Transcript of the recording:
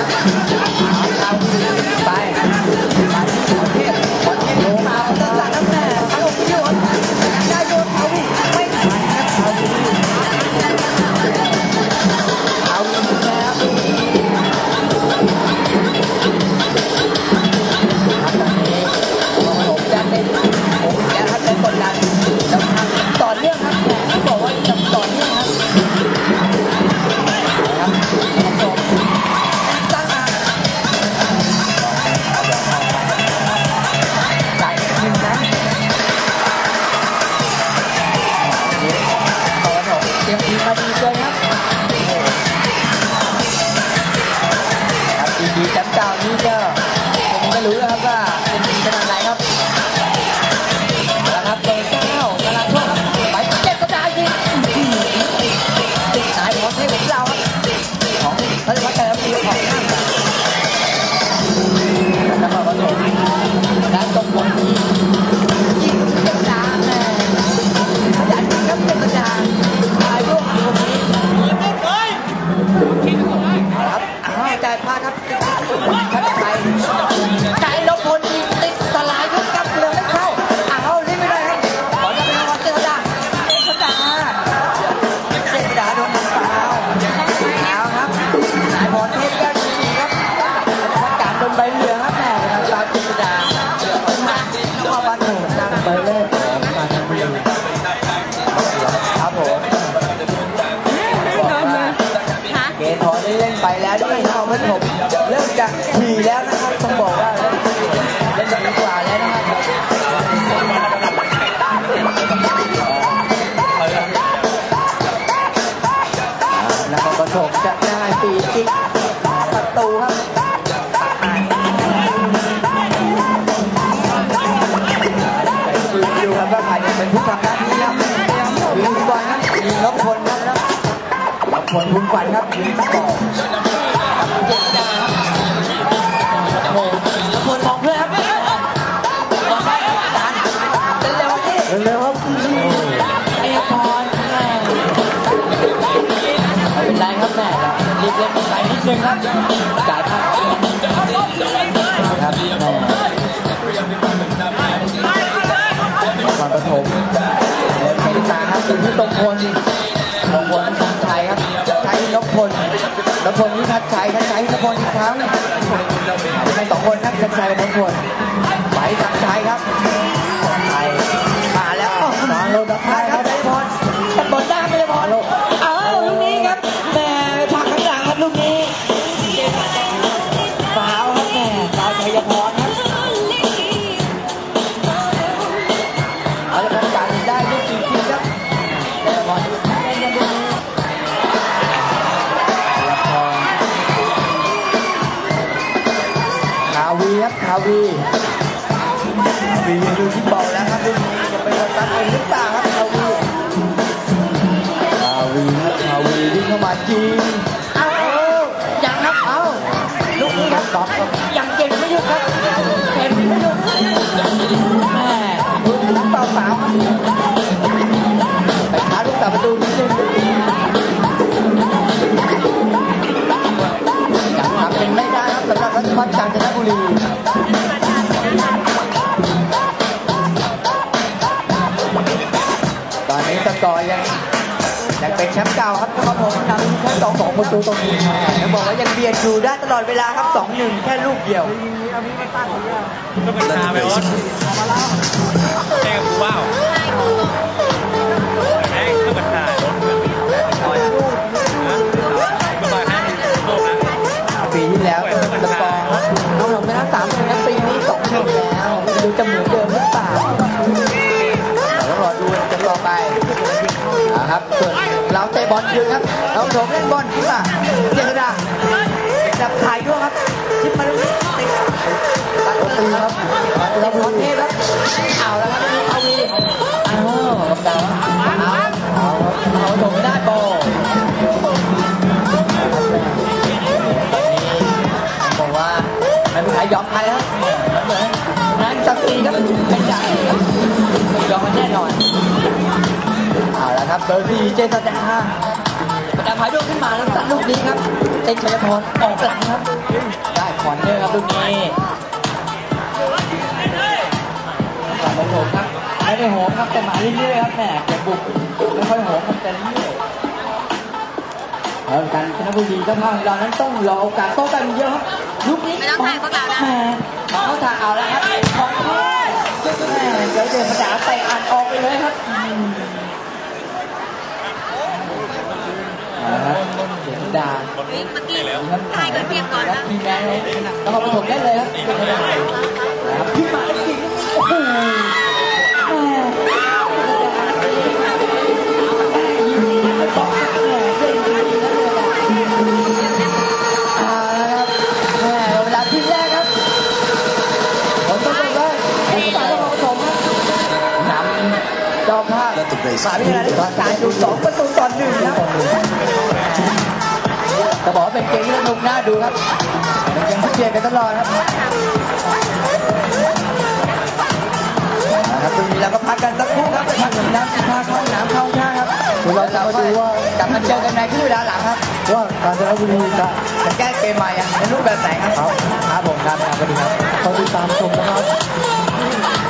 ハハハハ!าวจ่ลาดครับทัดไทยใจลบพลติดสลายยุบกับเหลือไม่เข้าอ้าวรีบไม่ได้ครับขอจะเป็นรางวัลเจษดาเจษดาเจษดาโดนน้ำเปล่าเอาครับนายพรเทพแก้วดีครับการโดนใบเหลืองครับแม่ครับตามเจษดามาเข้าบ้านหนูตั้งเบอร์เลยมาทางบุรีครับผมบอกว่าเกมพอได้เล่นไปแล้วด้วยนะครับเพื่อนผมเริ่มจะ ขี่แล้วนะครับต้องบอกว่าเล่นดีกว่าแล้วนะครับแล้วก็ประถมจะได้ปีจิกประตูครับดูครับว่าใครจะเป็นผู้ทำหน้าที่ครับยิงบอลครับยิงนพพลครับนพพลคุณขวัญครับยิงต่อ เจ็ดดาครับโอ้โหคนมองเพื่อนครับมองได้ครับจานเร็วๆที่เร็วครับไอ้พรไม่เป็นไรครับแม่รีบเล่นไปนิดนึงครับจ่ายพลาดครับแม่นครปฐมเล่นเป็นตาครับอยู่ที่ตรงพล นพพลที่ทัดชัยทัดชัยนพพลอีกครั้งให้สองคนครับทัดชัยกับนพพลไปทัดชัยครับ ครับคาวีคาวีดูที่บอลแล้วครับลูกนี้จะเป็นโอกาสเองหรือเปล่าครับชาวีชาวีครับคาวีวิ่งเข้ามาจริงเอายังครับเอาลูกนี้ครับตอบครับยังเก่งไม่หยุดครับเก่งไม่หยุดแม่ดูนักต่อสาวครับ ยังยังเป็นแชมป์เก่าครับครับผมนำแค่สองสองประตูตรงนี้แล้วบอกว่ายังเบียดอยู่ได้ตลอดเวลาครับสองหนึ่งแค่ลูกเดียวก็เป็นชาไปวะแจ้งกูว้าว อลคืนครับเราโถมเล่นบอลขึ้นมาเจษดาจับถ่ายด้วยครับ ชิปมาตรงนี้ติดตัดประตูครับตัดประตูเทพครับเอาแล้วครับเอาวีอ้าวดาวเอาเอาเอาโถมได้บอลบอกว่าไม่มียอมใครครับเหมือนนั้นจักรีครับเป็นใหญ่ยอมกันแน่นอนเอาละครับเบอร์สี่เจษดา ประจำผายโดนขึ้นมาแล้วตัดลูกนี้ครับเอ็นชัยพรออกหลังครับ ได้คอนเนอร์ครับลูกนี้กลับมาโหมครับไม่ได้โหมครับแต่มาเรื่อยๆครับแหมแกบุกไม่ค่อยโหมครับแต่เรื่อยแล้วการชนะบุรีเจ้าภาพของเรานั้นต้องรอโอกาสโต้กันเยอะครับลูกนี้ไม่ต้องถ่ายพวกเรานะแหมเขาถ่ายเอาแล้วครับของแท้แหมเดี๋ยวเดินภาษาเตะอัดออกไปเลยครับอืม เอาละครับเสียงดาเมื่อกี้ถ่ายกันเพียงก่อนนะทีมงานเลยต้องเอาไปถมได้เลยครับเป็นไปได้ครับขึ้นมาจริงๆโอ้โหแม่ยิงไม่บอกแม่เล่นดีนะเลยเอาละครับแม่เวลาทีแรกครับผลต้องเป็นว่าไอ้สายต้องเอาถมครับนำเจ้าภาพสายวิทยาลัยได้การดูสองประตูต่อหนึ่ง เป็นเกมที่สนุกน่าดูครับเป็นเกมที่เชียร์กันตลอดครับนะครับตรงนี้เราก็พักกันสักครู่ครับไปพักดื่มน้ำกินข้าวเข้าห้องน้ำเข้าห้องท่าครับเดี๋ยวเราจะมาดูว่ากลับมาเจอกันในครึ่งเวลาหลังครับ ว่าการจนบุรีจะจะแก้เกมใหม่ยังในรูปแบบไหนครับครับผมครับครับสวัสดีครับขอติดตามชมนะครับ